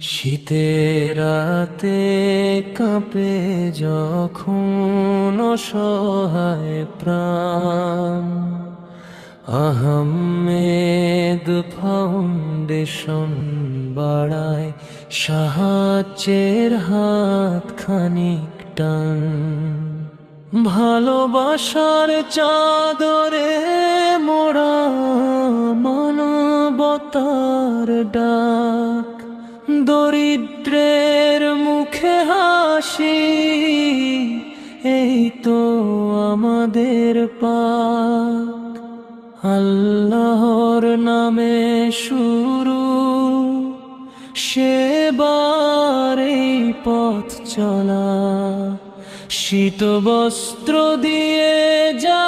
শীতের রাতে কাঁপে যখন অসহায় প্রাণ। আহমেদ ফাউন্ডেশন বাড়ায় সাহায্যের হাত খানিক টান। ভালোবাসার চাদরে মোড়া মানবতার ডাক। দরিদ্রের মুখে হাসি, এই তো আমাদের পাক। আল্লাহর নামে শুরু, সেবার এই পথ চলা। শীত বস্ত্র দিয়ে যা